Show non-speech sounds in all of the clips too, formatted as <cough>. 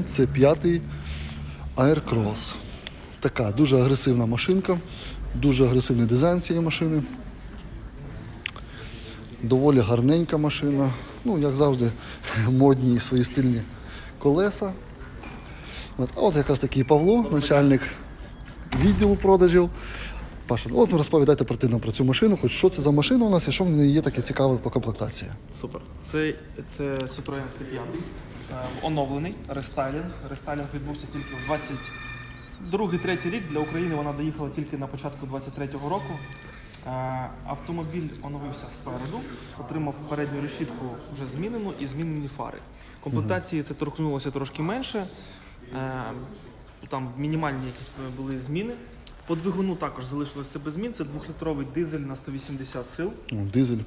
Volkswagen C5 Aircross. Така дуже агресивна машинка, дуже агресивний дизайн цієї машини. Доволі гарненька машина. Ну, як завжди, <laughs> модні свої стильні колеса. От, а от якраз такий Павло, начальник відділу продажів. Паша, от розповідайте про, нам про цю машину, хоч що це за машина у нас і що в неї є таке цікаве по комплектації. Супер. Це, це Citroen C5. Е, Оновлений рестайлінг. Рестайлінг відбувся тільки в 22-3 рік. Для України вона доїхала тільки на початку 23-го року. Е, Автомобіль оновився спереду, отримав передню решітку вже змінену і змінені фари. Комплектації це торкнулося трошки менше. Е, Там мінімальні якісь були зміни. По двигуну також залишилося без змін. Це двохлітровий дизель на 180 сил. Дизель.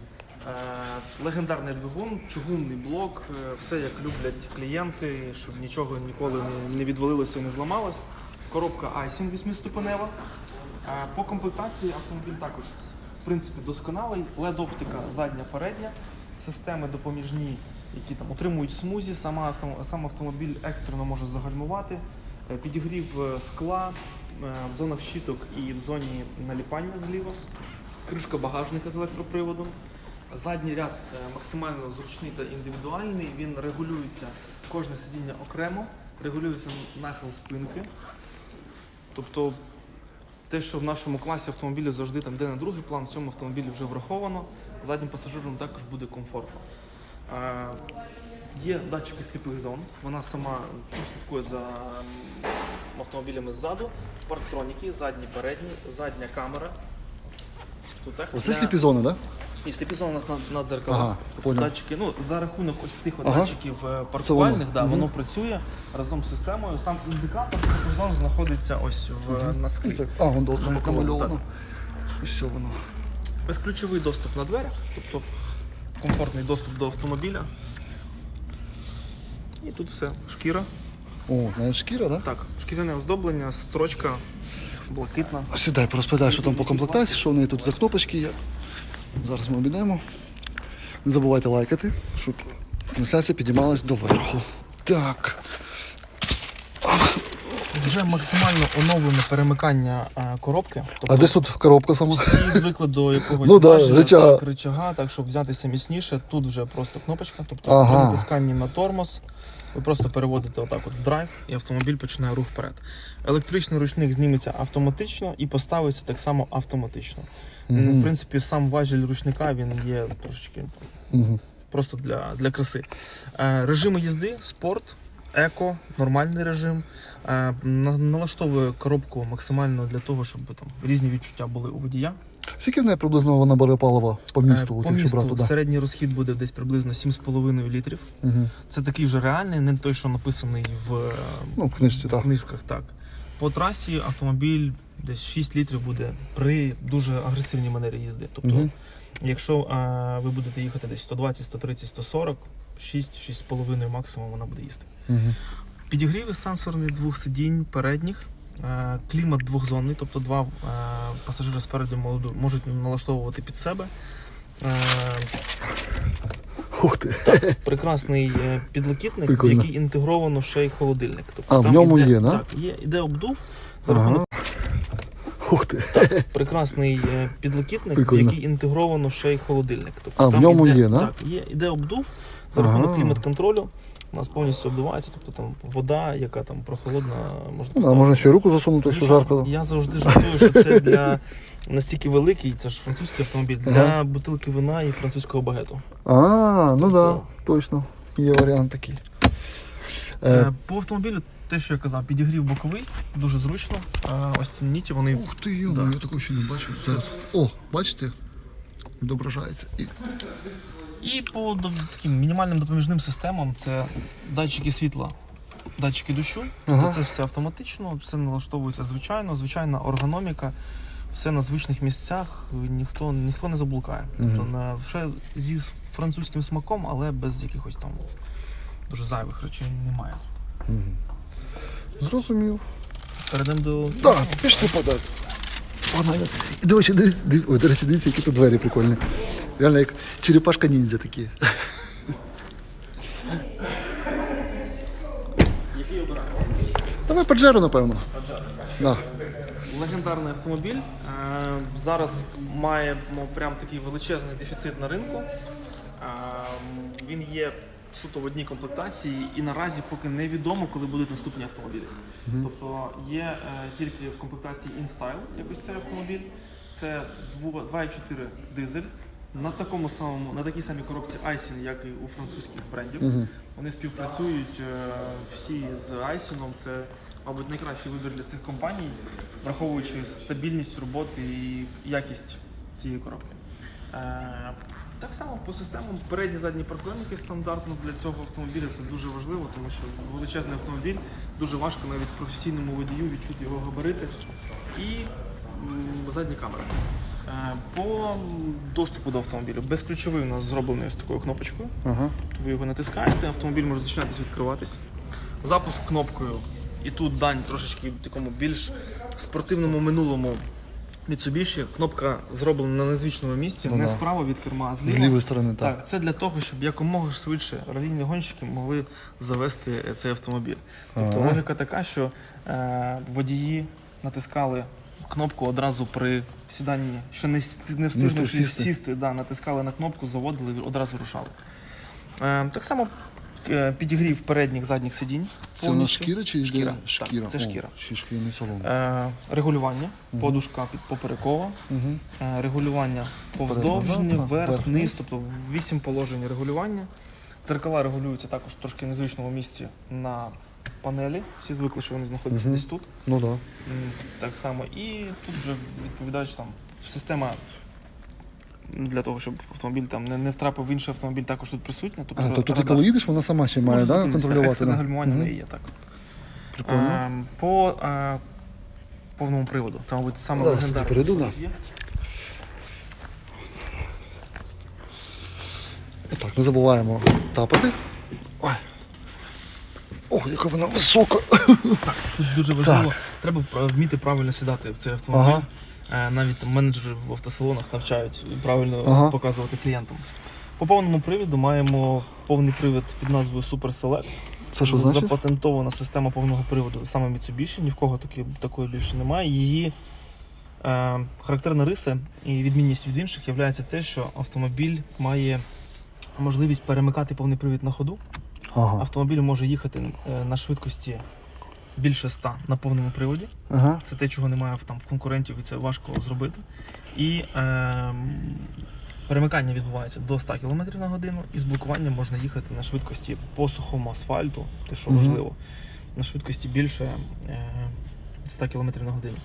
Е, Легендарний двигун, чугунний блок, е, все як люблять клієнти, щоб нічого ніколи не- відвалилося і не зламалось. Коробка iSyn 8-ступенева. Е, По комплектації автомобіль також в принципі досконалий. LED-оптика задня, передня, системи допоміжні, які там утримують смузі. Сама сам автомобіль екстрено може загальмувати. Підігрів скла в зонах щиток і в зоні наліпання зліва. Кришка багажника з електроприводом. Задній ряд е, максимально зручний та індивідуальний. Він регулюється кожне сидіння окремо, регулюється нахил спинки. Тобто те, що в нашому класі автомобілі завжди там йде на другий план, в цьому автомобілі вже враховано. Заднім пасажирам також буде комфортно. Е, Є датчики сліпих зон. Вона сама ну, слідкує за автомобілями ззаду. Парктроніки, задні, передні, задня камера. Тут так, Оце для- сліпі зони, так? Ні, сліпізон у нас над, над дзеркалом. Ага, понял. Датчики, ну, за рахунок ось цих Ага. датчиків е, паркувальних, да, воно працює разом з системою. Сам індикатор сліпізон знаходиться ось в, на склі. Це, а, воно намальовано. Ось все воно. Безключовий доступ на дверях, тобто комфортний доступ до автомобіля. І тут все. Шкіра. О, навіть шкіра, так? Так, шкіряне оздоблення, строчка блакитна. Сідай, порозповідай, що там по комплектації, що в неї тут за кнопочки є. Зараз ми обійдемо. Не забувайте лайкати, щоб трансляція підіймалась доверху. Так. Вже максимально оновлене перемикання е, коробки. А десь тут коробка сама? Всі звикли до якогось Ну да, важеля, рычага. так, рычага, так щоб взятися міцніше. Тут вже просто кнопочка, тобто Ага. при натисканні на тормоз. Ви просто переводите отак от в драйв, і автомобіль починає рух вперед. Електричний ручник зніметься автоматично і поставиться так само автоматично. Мгм. В принципі, сам важіль ручника він є трошечки Мгм. просто для, для краси. Е, режими їзди, спорт, еко, нормальний режим. Е, на- налаштовує коробку максимально для того, щоб там різні відчуття були у водія. Скільки в неї приблизно вона бере палива по місту, Е, от По якщо брати місту середній розхід буде десь приблизно 7,5 літрів. Угу. Це такий вже реальний, не той, що написаний в, е, Ну, в книжці, в так. книжках. Так. По трасі автомобіль десь 6 літрів буде при дуже агресивній манері їзди. Тобто, Мгм. якщо е, ви будете їхати десь 120, 130, 140, 6-6,5 максимум вона буде їсти. Угу. Підігріви сенсорний двох сидінь передніх, е, клімат двохзонний, тобто два е, пасажири спереду можуть налаштовувати під себе. Е, Ух ти. прекрасний е, підлокітник, Прикольно. в який інтегровано ще й холодильник. Тобто А, в ньому іде, є, да? Так, є, іде обдув. За Ага. Ух ти. прекрасний е, підлокітник, в Прикольно. який інтегровано ще й холодильник. Тобто А, в ньому іде, є, да? Так, є, іде обдув за рахунок Ага. клімат-контролю. У нас повністю обдувається, тобто там вода, яка там прохолодна, можна Ну, а можна ще руку засунути, якщо жарко. Я завжди жартую, що це для настільки великий, це ж французький автомобіль, для Ага. бутилки вина і французького багету. А, ну так, да, точно. Є варіант такий. Е, Е, По автомобілю, те, що я казав, підігрів боковий, дуже зручно. Е, Ось ці ніті, вони Ух ти, йо, Да. я такого ще не бачив. Зараз. О, бачите? Відображається. І... І по таким мінімальним допоміжним системам це датчики світла, датчики дощу. Ага. Тобто Це все автоматично, все налаштовується звичайно, звичайна ергономіка, все на звичних місцях, ніхто, ніхто не заблукає. Тобто Мгм. на, ще зі французьким смаком, але без якихось там дуже зайвих речей немає. Мгм. Зрозумів. Перейдемо до Так, пішли подати. І до речі, дивіться, див- до речі, дивіться, які тут двері прикольні. Реально як черепашка ніндзя такі. Давай Паджеро, напевно. Да. Легендарний автомобіль. Е, Зараз має ну, прям такий величезний дефіцит на ринку. Е, Він є суто в одній комплектації, і наразі поки невідомо, коли будуть наступні автомобілі. Тобто є е, тільки в комплектації InStyle якось цей автомобіль. Це дво- 2,4 дизель. На такому самому, на такій самій коробці Айсін, як і у французьких брендів. Мгм. Вони співпрацюють е, всі з Айсіном. Це, мабуть, найкращий вибір для цих компаній, враховуючи стабільність роботи і якість цієї коробки. Е, Так само по системам передні задні парктроніки стандартно для цього автомобіля це дуже важливо, тому що величезний автомобіль дуже важко навіть професійному водію відчути його габарити і задні камери. Е, По доступу до автомобілю безключовий у нас зроблений ось такою кнопочкою. Ага. Ви його натискаєте, автомобіль може починатися відкриватись. Запуск кнопкою. І тут дань трошечки такому більш спортивному минулому Mitsubishi. Кнопка зроблена на незвичному місці, Ну не да. справа від керма, а З лівої сторони, так. Так, це для того, щоб якомога швидше ралійні гонщики могли завести е, цей автомобіль. Тобто Ага. логіка така, що е, водії натискали кнопку одразу при сіданні, що не, не встигнувши сісти. сісти, да, натискали на кнопку, заводили і одразу рушали. Е, так само підігрів передніх задніх сидінь. Це у нас шкіра чи йде Шкіра, так, шкіра? це О, шкіра. Ще шкіряний салон. Е, регулювання, подушка під поперекова, Угу. Е, регулювання Вперед, повздовження, вверх, вниз, тобто вісім положень регулювання. Дзеркала регулюються також трошки в незвичному місці на панелі. Всі звикли, що вони знаходяться Мгм. десь тут. Ну так. Да. Так само. І тут вже відповідач там система для того, щоб автомобіль там не, не втрапив в інший автомобіль, також тут присутня. А, тобто ти радар. коли їдеш, вона сама ще має да, контролювати. екстрене да? гальмування в Мгм. неї є так. Прикольно. Ем, По е, повному приводу. Це, мабуть, саме Зараз легендарне. тобі перейду, що да. тут є. І так, не забуваємо тапати. Ой. Ох, яка вона висока. Тут дуже важливо, треба вміти правильно сідати в цей автомобіль. Ага. Е, Навіть там менеджери в автосалонах навчають правильно Ага. показувати клієнтам. По повному приводу маємо повний привід під назвою Super Select. Це що значить? Запатентована система повного приводу саме Mitsubishi, ні в кого такі, такої більше немає. Її е, характерна риса і відмінність від інших є те, що автомобіль має можливість перемикати повний привід на ходу. Ага. Автомобіль може їхати е, на швидкості більше 100 на повному приводі. Ага. Це те, чого немає там в конкурентів, і це важко зробити. І е, перемикання відбувається до 100 км на годину, і з блокуванням можна їхати на швидкості по сухому асфальту, те, що Мгм. важливо, на швидкості більше е, 100 км на годину.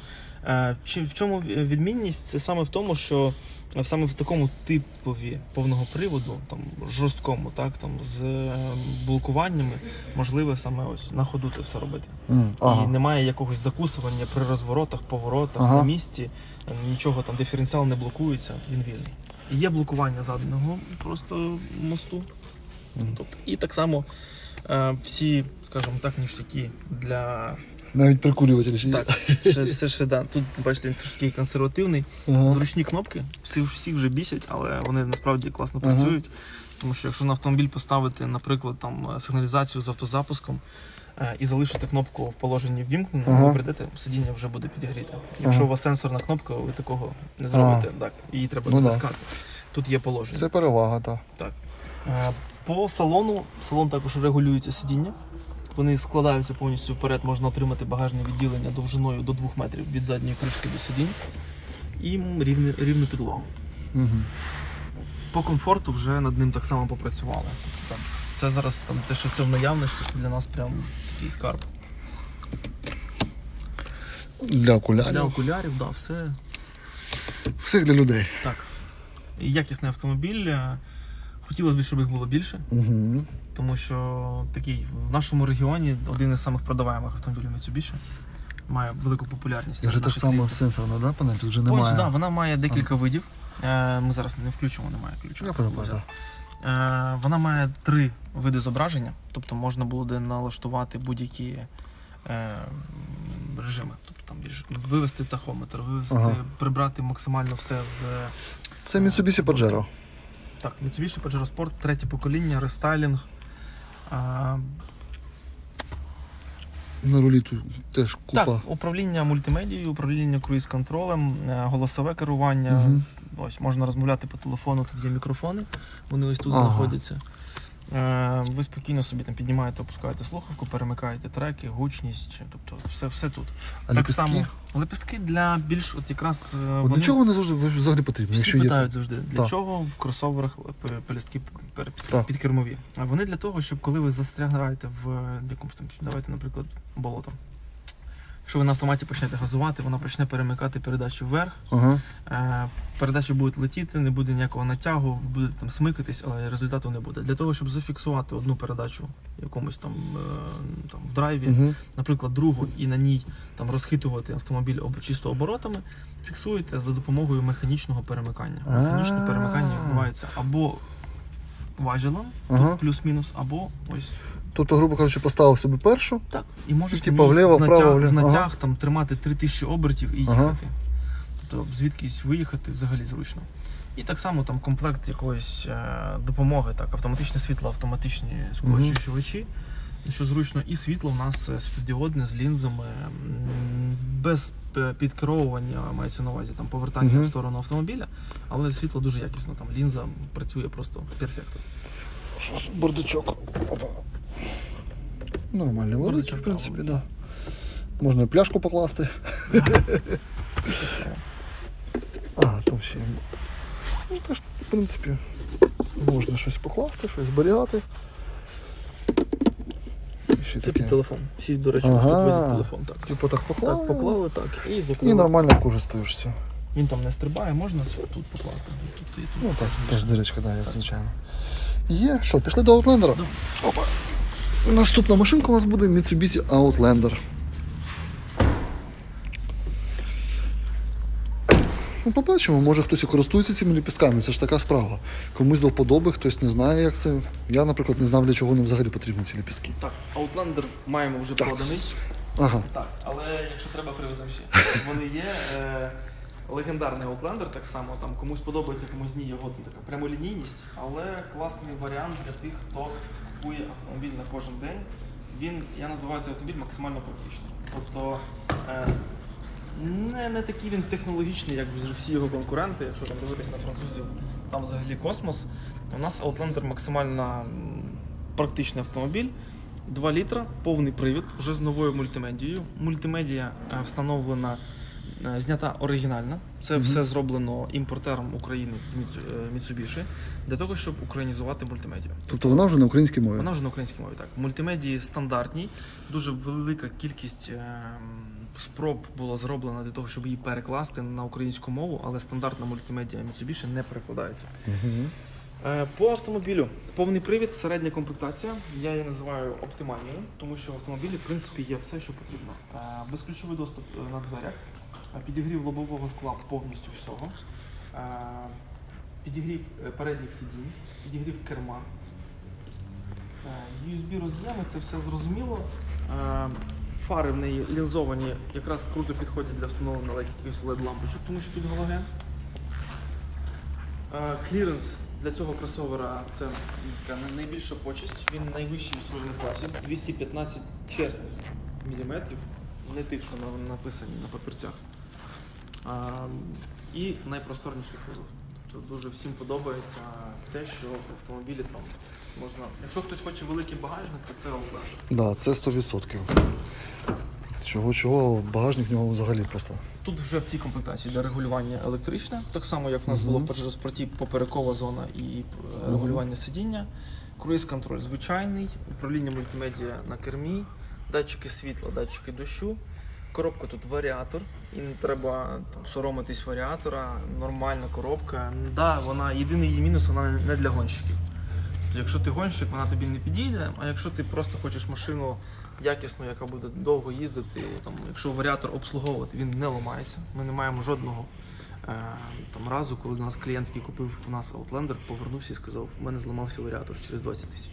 Е, чи, в чому відмінність? Це саме в тому, що саме в такому типові повного приводу, там жорсткому, так там з е, блокуваннями, можливо саме ось на ходу це все робити. М, Ага. І немає якогось закусування при розворотах, поворотах Ага. на місці, е, нічого там, диференціал не блокується, він вільний. Є блокування заднього просто мосту. Мгм. Тобто, і так само е, всі, скажімо так, ніштяки для. Навіть прикурюватель ще. Так, ще, все ще да. Тут, бачите, він трошки консервативний. Ага. Зручні кнопки, всі, всіх вже бісять, але вони насправді класно Ага. працюють. Тому що якщо на автомобіль поставити, наприклад, там е, сигналізацію з автозапуском е, і залишити кнопку в положенні ввімкнено, Ага. ви прийдете, сидіння вже буде підігріте. Якщо Ага. у вас сенсорна кнопка, ви такого не зробите. Так, її треба Ну да. натискати. Тут є положення. Це перевага, так. Е, По салону, салон також регулюється сидіння. Вони складаються повністю вперед, можна отримати багажне відділення довжиною до 2 метрів від задньої кришки до сидінь. І м, рівне, рівну підлогу. Угу. По комфорту вже над ним так само попрацювали. Тобто, там, це зараз там, те, що це в наявності, це для нас прям такий скарб. Для окулярів. Для окулярів, да, все Всіх для людей. так. І якісний автомобіль. Хотілося б, щоб їх було більше, Угу. Тому що такий в нашому регіоні один із самих продаваємих автомобілів Mitsubishi. Має велику популярність. І вже те ж клієнтів. сенсорна, да, панель? Тут вже Ось, немає. да, вона має декілька видів. Е, Ми зараз не включимо, немає ключу. Я так. Е, Вона має три види зображення, тобто можна буде налаштувати будь-які е, режими. Тобто там вивести тахометр, вивести, Ага. прибрати максимально все з. Це Mitsubishi Pajero. Так, Mitsubishi Pajero Sport, третє покоління, рестайлінг. Е, На рулі тут теж купа. Так, управління мультимедією, управління круїз-контролем, е, голосове керування. Угу. Ось можна розмовляти по телефону, тут є мікрофони, вони ось тут Ага. знаходяться. Е, Ви спокійно собі там піднімаєте, опускаєте слухавку, перемикаєте треки, гучність, тобто все, все тут. А так лепістки? само лепістки для більш от якраз е, От вони для чого вони завжди взагалі потрібні? всі якщо є? завжди, для Так. чого в кросоверах пелюстки пер- підкермові? А Вони для того, щоб коли ви застрягаєте в е, якомусь там, давайте, наприклад, болото. Якщо ви на автоматі почнете газувати, вона почне перемикати передачі вверх, Ага. Е, Передачі будуть летіти, не буде ніякого натягу, ви будете там смикатись, але результату не буде. Для того, щоб зафіксувати одну передачу якомусь там, е, там в драйві, Угу. наприклад, другу, і на ній там розхитувати автомобіль об чисто оборотами, фіксуєте за допомогою механічного перемикання. Механічне А. перемикання відбувається або важелем, Ага. плюс-мінус, або ось Тобто, грубо кажучи, поставив собі першу. так. І можеш Типа в вліво, в натяг, вправо, вліво. в натяг Ага. там тримати 3000 обертів і Ага. їхати. Тобто звідкись виїхати взагалі зручно. І так само там комплект якоїсь е, допомоги, так, автоматичне світло, автоматичні склоочищувачі, що зручно, і світло в нас е, світлодіодне з лінзами, без підкеровування, мається на увазі там повертання Мгм. в сторону автомобіля, але світло дуже якісно. Там лінза працює просто перфектно. Бардачок. Нормальний великий, в принципі, так, да. Можна і пляшку покласти. Ага, там ще. Ну, теж, в принципі, можна щось покласти, щось зберігати. І ще Це таке. під телефон. Всі, до речі, Ага. возять телефон. Так. Типу так поклали. Так, поклали так і І нормально користуєшся. Він там не стрибає, можна тут покласти. Тут, тут, тут. Ну так, теж дирочка, да, як звичайно. Є. Що, пішли до Outlander? Опа. Наступна машинка у нас буде Mitsubishi Outlander. Ну, побачимо, може хтось і користується цими ліпістками, це ж така справа. Комусь до вподоби, хтось не знає, як це. Я, наприклад, не знав, для чого вони взагалі потрібні ці ліпістки. Так, Outlander маємо вже Так. проданий. Ага. Так, але якщо треба, привеземо ще. Вони є. Е, легендарний Outlander, так само там комусь подобається, комусь ні, його там така прямолінійність, але класний варіант для тих, хто купує автомобіль на кожен день. Він, я називаю цей автомобіль максимально практичним. Тобто е, не, не такий він технологічний, як всі його конкуренти. Якщо там дивитися на французів, там взагалі космос. У нас Outlander максимально практичний автомобіль. 2 літра, повний привід, вже з новою мультимедією. Мультимедія е, встановлена, знята оригінальна. Це Мгм. все зроблено імпортером України е, Mitsubishi для того, щоб українізувати мультимедію. Тобто вона вже на українській мові. Вона вже на українській мові. Так, мультимедії стандартні, дуже велика кількість е, спроб було зроблено для того, щоб її перекласти на українську мову, але стандартна мультимедія Mitsubishi не перекладається. Угу. Е, По автомобілю повний привід, середня комплектація. Я її називаю оптимальною, тому що в автомобілі в принципі є все, що потрібно. Е, Безключовий доступ е, на дверях, е, підігрів лобового скла повністю всього, е, підігрів е, передніх сидінь, підігрів керма. Е, USB роз'єми, це все зрозуміло. Е, Фари в неї лінзовані, якраз круто підходять для встановлення якихось LED лампочок, тому що тут галоген. Е, Кліренс для цього кросовера це така найбільша почесть. Він найвищий в своєму класі. 215 чесних міліметрів, не тих, що написані на папірцях. І найпросторніший кузов. Тобто дуже всім подобається те, що в автомобілі там можна. Якщо хтось хоче великий багажник, то це Outlander. Да, це 100%. Чого чого багажник в нього взагалі просто. Тут вже в цій комплектації для регулювання електричне, так само як в нас Мгм. було в першоспорті поперекова зона і е, регулювання сидіння. Круїз контроль звичайний, управління мультимедіа на кермі, датчики світла, датчики дощу. Коробка тут варіатор, і не треба там, соромитись варіатора, нормальна коробка. Да, вона єдиний її мінус, вона не для гонщиків. Якщо ти гонщик, вона тобі не підійде. А якщо ти просто хочеш машину якісну, яка буде довго їздити, там, якщо варіатор обслуговувати, він не ламається. Ми не маємо жодного е, там, разу, коли до нас клієнт, який купив у нас Outlander, повернувся і сказав, у мене зламався варіатор через 20 тисяч.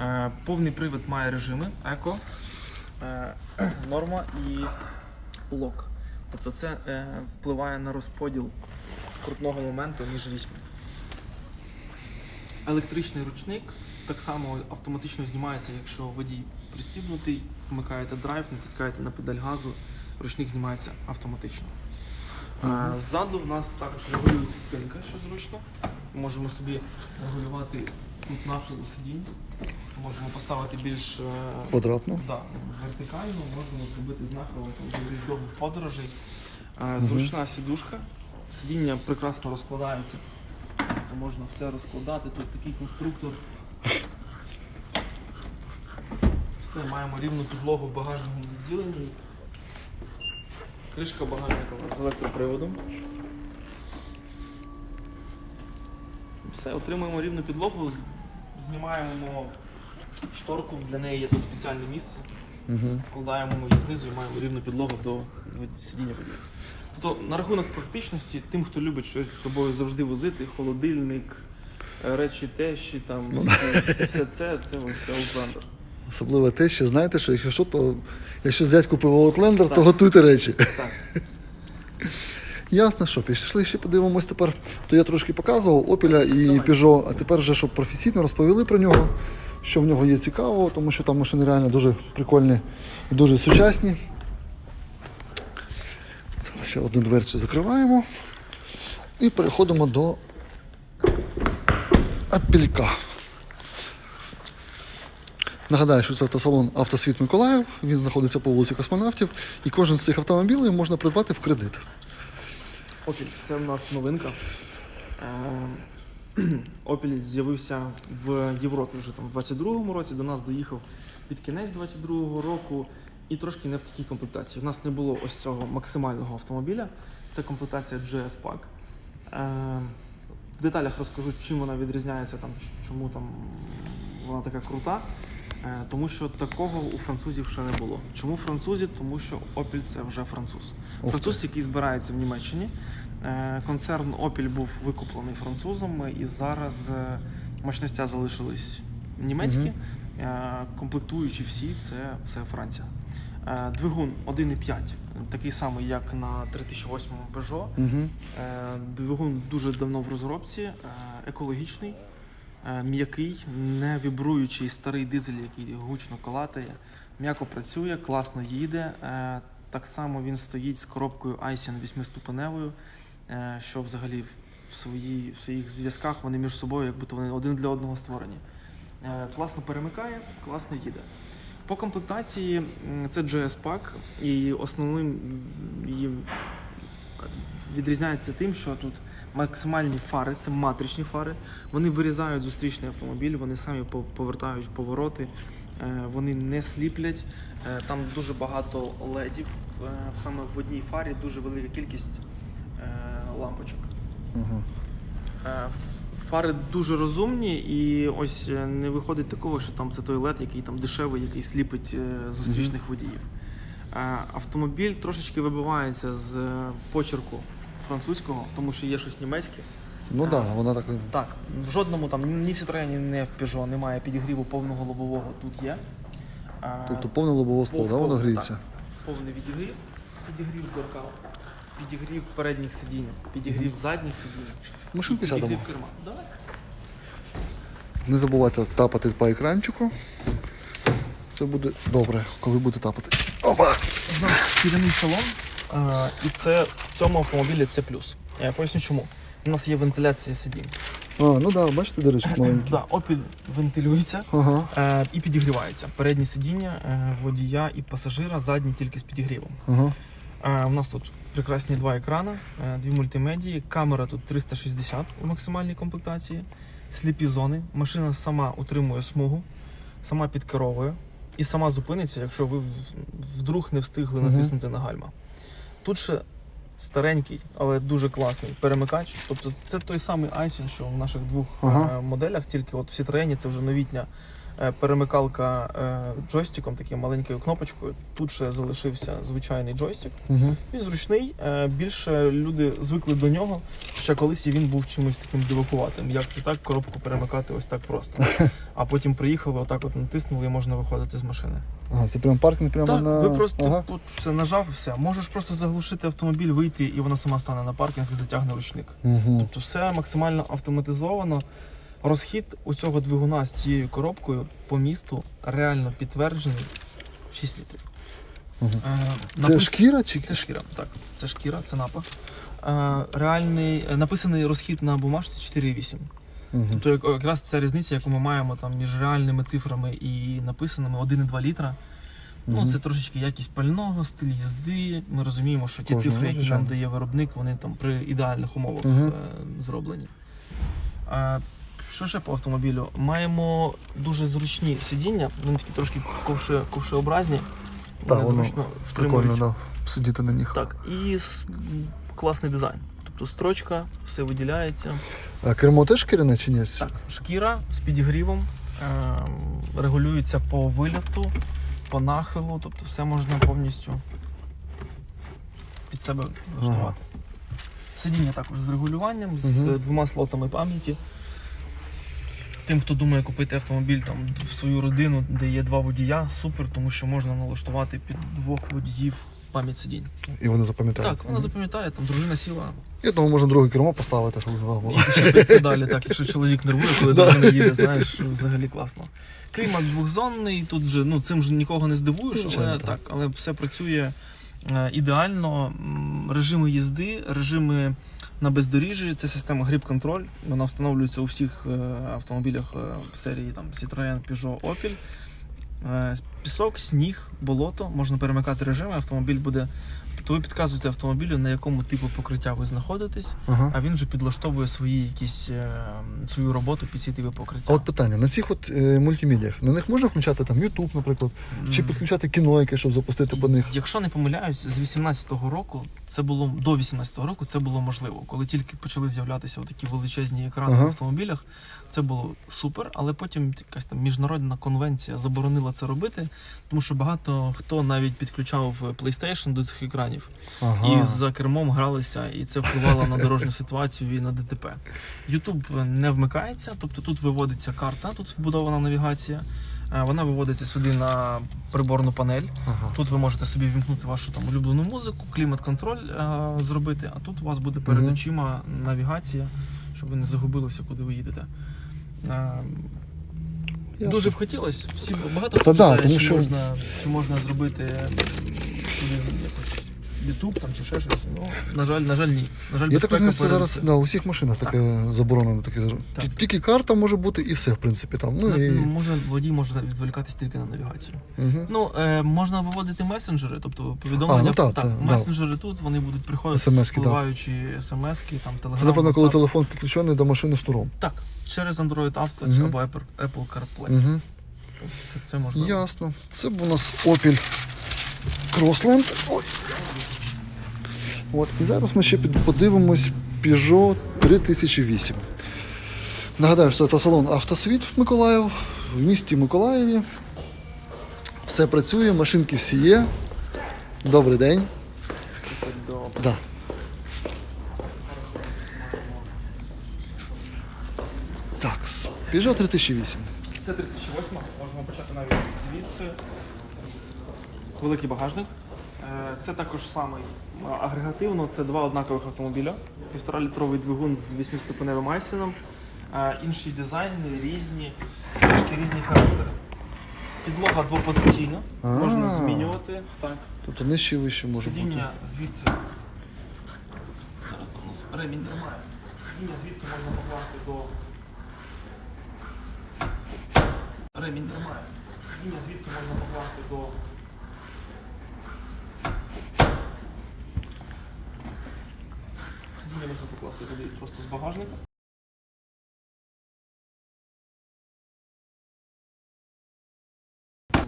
Е, повний привід має режими еко, <clears throat> норма і лок. Тобто це е, впливає на розподіл крутного моменту між вісьми. Електричний ручник так само автоматично знімається, якщо водій пристібнутий, вмикаєте драйв, натискаєте на педаль газу, ручник знімається автоматично. Е, Ззаду в нас також регулюється спинка, що зручно. Можемо собі регулювати тут нахил сидінь. Можемо поставити більш е, Квадратно. Да, вертикально можемо зробити з нахилом довгих подорожей. Е, Зручна сідушка. Сидіння прекрасно розкладається. Тобто можна все розкладати. Тут такий конструктор. Все, маємо рівну підлогу в багажному відділенні. Кришка багажника у нас з електроприводом. Все, отримуємо рівну підлогу, знімаємо шторку, для неї є тут спеціальне місце. Угу. Вкладаємо ми її знизу і маємо рівну підлогу до сидіння водія. Тобто на рахунок практичності, тим, хто любить щось з собою завжди возити, холодильник, е, речі тещі, там Ну, все, все це, це ось Outlander. Особливо те, що знаєте, що якщо що, то якщо зять купив Outlander, то готуйте речі. Так. <laughs> Ясно, що пішли ще подивимось тепер. То я трошки показував Opel і Давай. Peugeot, а тепер вже щоб професійно розповіли про нього, що в нього є цікавого, тому що там машини реально дуже прикольні і дуже сучасні. Зараз ще одну дверцю закриваємо і переходимо до Апелька. Нагадаю, що це автосалон Автосвіт Миколаїв. Він знаходиться по вулиці Космонавтів, і кожен з цих автомобілів можна придбати в кредит. Opel, це в нас новинка. <clears throat> Opel з'явився в Європі вже там в 22-му році, до нас доїхав під кінець 22-го року і трошки не в такій комплектації. У нас не було ось цього максимального автомобіля. Це комплектація GS Pack. Е, В деталях розкажу, чим вона відрізняється, там, чому там вона така крута. Е, Тому що такого у французів ще не було. Чому французі? Тому що Opel це вже француз. Француз, який збирається в Німеччині. Е, Концерн Opel був викуплений французом, і зараз е, мощностя залишились німецькі. Е, Комплектуючі всі це все Франція. Двигун 1,5, такий самий, як на 3008 Peugeot. Угу. Двигун дуже давно в розробці, екологічний, м'який, не вібруючий старий дизель, який гучно колатає, м'яко працює, класно їде. Е, Так само він стоїть з коробкою Айсін 8-ступеневою, е, що взагалі в, свої, в своїх зв'язках вони між собою, як будто вони один для одного створені. Е, Класно перемикає, класно їде. По комплектації це JS Pack, і основним її відрізняється тим, що тут максимальні фари, це матричні фари. Вони вирізають зустрічний автомобіль, вони самі пов- повертають повороти, е, вони не сліплять. Е, Там дуже багато ледів. е, Саме в одній фарі дуже велика кількість лампочок. Угу. Фари дуже розумні, і ось не виходить такого, що там це той LED, який там дешевий, який сліпить зустрічних водіїв. Автомобіль трошечки вибивається з почерку французького, тому що є щось німецьке. Ну так, да, вона так. Так, в жодному там ні в Citroen, ні в Peugeot немає підігріву повного лобового. Тут є. Е, Тобто повне лобове скло, Пов- да, воно повне, гріється. так. Повний відігрів, підігрів дзеркал, підігрів передніх сидінь, підігрів задніх сидінь. Машинки сядемо. Підігрів керма. Давай. Не забувайте тапати по екранчику. Це буде добре, коли будете тапати. Опа! Нас салон, і це в цьому автомобілі це плюс. Я поясню чому. У нас є вентиляція сидінь. А, ну так, да, бачите, дирочок маленький. Да, Opel вентилюється Ага, е, і підігрівається. Передні сидіння е, водія і пасажира, задні тільки з підігрівом. ага. Е, у нас тут прекрасні два екрани, е, дві мультимедії, камера тут 360 у максимальній комплектації, сліпі зони. Машина сама утримує смугу, сама підкеровує і сама зупиниться, якщо ви вдруг не встигли Мгм. натиснути на гальма. Тут ще старенький, але дуже класний перемикач. Тобто це той самий Айсін, що в наших двох Ага. е, моделях, тільки от в Citroen це вже новітня е, перемикалка е, джойстиком, такою маленькою кнопочкою. Тут ще залишився звичайний джойстик. Угу. Він зручний. Більше люди звикли до нього. Ще колись він був чимось таким дивакуватим. Як це так, коробку перемикати ось так просто. <laughs> А потім приїхали, отак от натиснули і можна виходити з машини. Ага, це прям паркінг прямо Так, на. ви просто Ага. тут все нажав все. Можеш просто заглушити автомобіль, вийти, і вона сама стане на паркінг і затягне ручник. Угу. Тобто все максимально автоматизовано. Розхід у цього двигуна з цією коробкою по місту реально підтверджений 6 літрів. Мгм. Е, Це напис- шкіра чи Це шкіра, так. Це шкіра, це напах. Е, реальний е, написаний розхід на бумажці 4,8. Мгм. Тобто якраз ця різниця, яку ми маємо там між реальними цифрами і написаними 1,2 літра. Ну, це трошечки якість пального, стиль їзди. Ми розуміємо, що ті Кожного, цифри, які нам дає виробник, вони там при ідеальних умовах е, зроблені. А, що ще по автомобілю? Маємо дуже зручні сидіння, вони такі трошки ковше, ковшеобразні. Так, воно зручно. Прикольно, да. Сидіти на них. Так, і класний дизайн. Тобто строчка, все виділяється. А кермо теж шкіряне чи ні? Так, шкіра з підігрівом, ем, регулюється по вильоту, по нахилу, тобто все можна повністю під себе влаштувати. Сидіння також з регулюванням, з Мгм. двома слотами пам'яті. Тим, хто думає купити автомобіль там, в свою родину, де є два водія, супер, тому що можна налаштувати під двох водіїв пам'ять сидінь. І вони запам'ятають. Так, вона запам'ятає, там дружина сіла, Я думаю, можна друге кермо поставити, щоб два було. І педалі, так, якщо чоловік нервує, коли дружина їде, знаєш, взагалі класно. Клімат двохзонний, тут вже ну цим ж нікого не здивуєш, але так. так, але все працює е, ідеально. Режими їзди, режими на бездоріжжі, це система Control. Вона встановлюється у всіх е, автомобілях е, серії там Citroën, Peugeot, Opel. Пісок, сніг, болото, можна перемикати режими, автомобіль буде. Тобто ви підказуєте автомобілю, на якому типу покриття ви знаходитесь, Ага. а він вже підлаштовує свої якісь е, свою роботу під ці типи покриття. А от питання: на цих от е, мультимедіях на них можна включати там YouTube, наприклад, чи підключати кіно, яке, щоб запустити по них? Якщо не помиляюсь, з 18-го року це було до 18-го року це було можливо. Коли тільки почали з'являтися такі величезні екрани Ага. в автомобілях, це було супер, але потім якась там міжнародна конвенція заборонила це робити, тому що багато хто навіть підключав PlayStation до цих екранів. Ага. і за кермом гралися, і це впливало на дорожню ситуацію і на ДТП. YouTube не вмикається, тобто тут виводиться карта, тут вбудована навігація. Е, Вона виводиться сюди на приборну панель. Ага. Тут ви можете собі вімкнути вашу там улюблену музику, клімат-контроль е, зробити, а тут у вас буде перед Мгм. очима навігація, щоб ви не загубилися, куди ви їдете. Дуже б хотілося, всім багато Та да, питає, тому що що- можна, чи можна зробити якось YouTube там чи ще щось. Ну, на жаль, на жаль, ні. На жаль, Я так безпека розумію, це перед зараз усім. на усіх машинах таке заборонено. Таке Так. Тільки карта може бути і все, в принципі. Там. Ну, На- і... може, водій може відволікатись тільки на навігацію. Угу. Ну, е, можна виводити месенджери, тобто повідомлення. А, ну так, це, да. месенджери тут, вони будуть приходити, SMS-ки, да. спливаючі смс-ки, там, телеграм, Це, напевно, коли WhatsApp. телефон підключений до машини шнуром. Так, через Android Auto Мгм. або Apple, Apple CarPlay. Угу. Тобто Це, це можливо. Ясно. Це був у нас Opel Crossland. Ой. От. І зараз ми ще подивимось Peugeot 3008. Нагадаю, що це автосалон Автосвіт Миколаїв в місті Миколаєві. Все працює, машинки всі є. Добрий день. До Да. Так, Peugeot 3008. Це 3008, можемо почати навіть звідси. Великий багажник. Е, Це також самий е, агрегативно, це два однакових автомобіля. Півтора-літровий двигун з 8-ступеневим айсіном. Е, Інші дизайни різні, трошки різні характери. Підлога двопозиційна, А. можна змінювати. Так. Тобто нижче і вище може бути. Сидіння звідси. Зараз у нас ремінь тримає. Сидіння звідси можна покласти до. Ремінь тримає. Сидіння звідси можна покласти до. Сидіння можна покласти туди просто з багажника.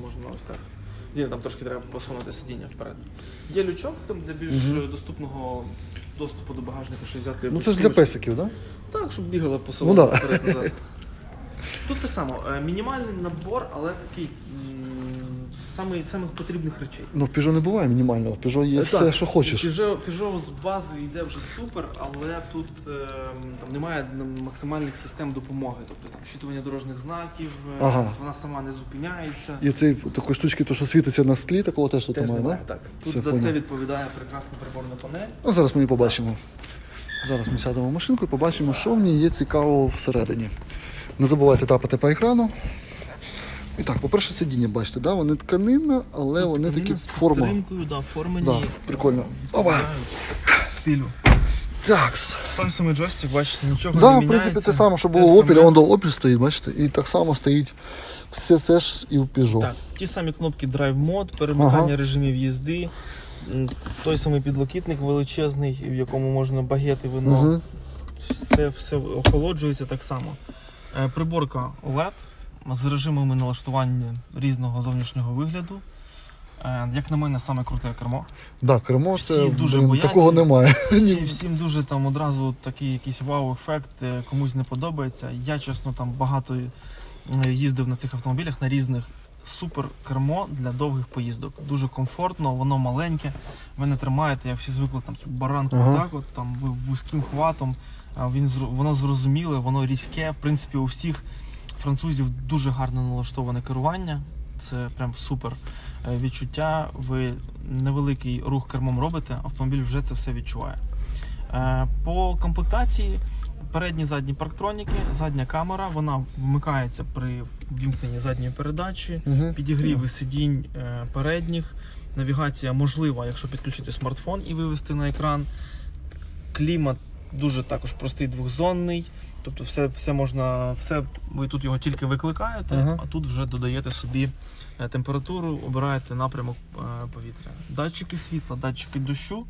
Можна ось так. Ні, там трошки треба посунути сидіння вперед. Є лючок там для більш Мгм. доступного доступу до багажника, щось взяти. Ну це ж для сумочку. песиків, так? Да? Так, щоб бігала по Ну да. вперед назад. Тут так само, е, мінімальний набор, але такий м, самий самих потрібних речей. Ну, в Peugeot не буває мінімального, в Peugeot є все, що хочеш. Peugeot, Peugeot з бази йде вже супер, але тут е, там немає максимальних систем допомоги. Тобто там щитування дорожніх знаків, е, Ага. вона сама не зупиняється. І цієї такої штучки, то, що світиться на склі, такого теж тут Теж немає, немає, так? так. Тут Все, за понял. це відповідає прекрасна приборна панель. Ну, зараз ми її побачимо. Зараз ми сядемо в машинку і побачимо, що в ній є цікавого всередині. Не забувайте тапати по екрану. І так, по-перше, сидіння, бачите, да? вони тканина, але вони такі з форма. підтримкою, да, формені. Да, прикольно. Опа. Стилю. Так. Той самий джойстик, бачите, нічого Да, не в принципі, те саме, що було в. Opel, он до Opel стоїть, бачите, і так само стоїть все це ж і в Peugeot. Так, ті самі кнопки Drive Mode, перемикання Ага. режимів їзди, той самий підлокітник величезний, в якому можна багети вино. Угу. Все, все охолоджується так само. Е, Приборка OLED з режимами налаштування різного зовнішнього вигляду. Е, Як на мене, саме круте кермо. Да, кермо Всі це дуже бояться. такого немає. Всі, всім дуже там одразу такий якийсь вау-ефект, е, комусь не подобається. Я, чесно, там багато е, їздив на цих автомобілях на різних. Супер кермо для довгих поїздок. Дуже комфортно, воно маленьке. Ви не тримаєте, як всі звикли там цю баранку Ага. так, от там вузьким хватом. Він воно зрозуміле, воно різке. В принципі, у всіх французів дуже гарно налаштоване керування. Це прям супер е, відчуття. Ви невеликий рух кермом робите, автомобіль вже це все відчуває. Е, По комплектації передні задні парктроніки, задня камера, вона вмикається при ввімкненні задньої передачі, Угу. підігріви сидінь е, передніх. Навігація можлива, якщо підключити смартфон і вивести на екран. Клімат дуже також простий двохзонний. Тобто все, все можна, все, ви тут його тільки викликаєте, Ага. а тут вже додаєте собі е, температуру, обираєте напрямок е, повітря. Датчики світла, датчики дощу.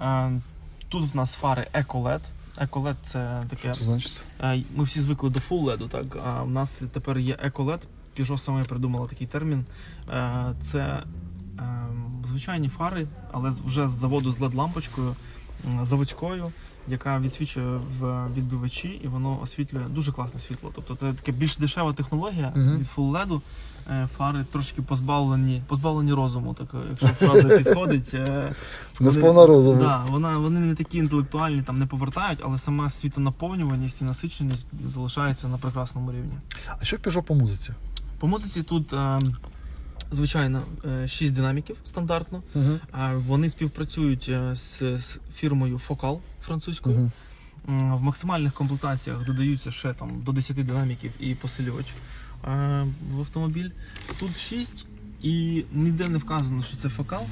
Е, Тут в нас фари EcoLED. EcoLED це таке. Що значить? Ми всі звикли до Full LED, так? А в нас тепер є EcoLED. Peugeot саме придумала такий термін. Це звичайні фари, але вже з заводу з LED-лампочкою заводською, яка відсвічує в відбивачі, і воно освітлює дуже класне світло. Тобто це така більш дешева технологія Мгм. від Full LED. Е, Фари трошки позбавлені, позбавлені розуму, так якщо фраза підходить. Е, Не вони- сповна розуму. Да, вона, вони не такі інтелектуальні, там не повертають, але сама світонаповнюваність і насиченість залишається на прекрасному рівні. А що Peugeot по музиці? По музиці тут, е, звичайно, 6 динаміків стандартно. Е, Вони співпрацюють е, з, з фірмою Focal французькою. М, В максимальних комплектаціях додаються ще там до 10 динаміків і посилювач е, в автомобіль. Тут 6 і ніде не вказано, що це фокал,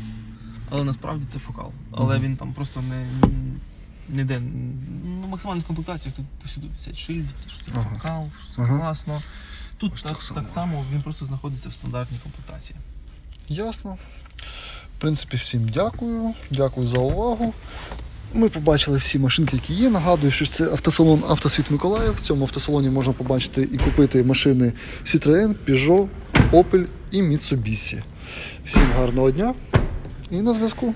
але насправді це фокал. Але Мгм. він там просто не. Ніде ну, максимальних комплектаціях тут повсюди висять шильдики, що це Ага. фокал, що це Ага. класно. Тут Ось так, так само. так само він просто знаходиться в стандартній комплектації. Ясно. В принципі, всім дякую. Дякую за увагу. Ми побачили всі машинки, які є. Нагадую, що це автосалон Автосвіт Миколаїв. В цьому автосалоні можна побачити і купити машини Citroën, Peugeot, Opel і Mitsubishi. Всім гарного дня і на зв'язку.